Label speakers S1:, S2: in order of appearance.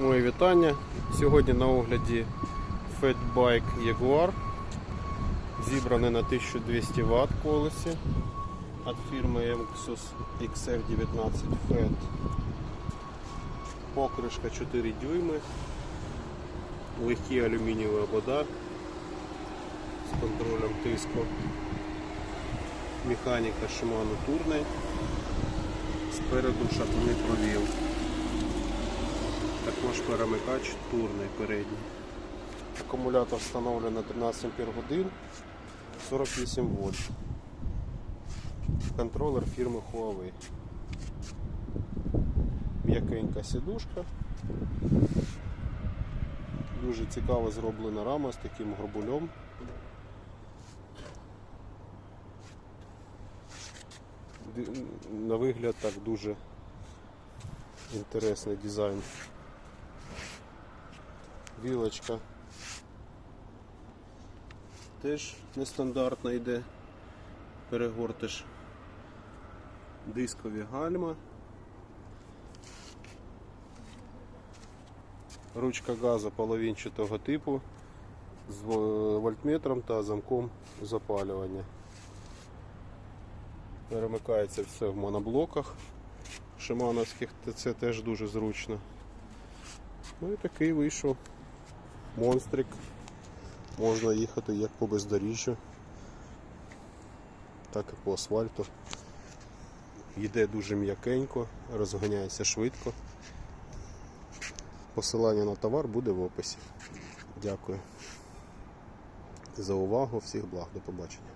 S1: Моє вітання. Сьогодні на огляді Fatbike Jaguar. Зібраний на 1200 Вт колесі від фірми Emxus XF19 Fat. Покришка 4 дюйми, легкі алюмінієві обода з контролем тиску. Механіка Shimano турний. Спереду шатуни провів. Також перемикач турний передній. Акумулятор встановлений на 13 Ампер годин 48 вольт. Контролер фірми Huawei. М'якенька сідушка. Дуже цікаво зроблена рама з таким горбулем. Ди- На вигляд так дуже інтересний дизайн. Вілочка теж нестандартна йде. Перегортиш дискові гальма. Ручка газу половинчатого типу з вольтметром та замком запалювання. Перемикається все в моноблоках шимановських, це теж дуже зручно. Ну і такий вийшов монстрик. Можна їхати як по бездоріжжю, так і по асфальту. Йде дуже м'якенько, розганяється швидко. Посилання на товар буде в описі. Дякую за увагу, всіх благ, до побачення.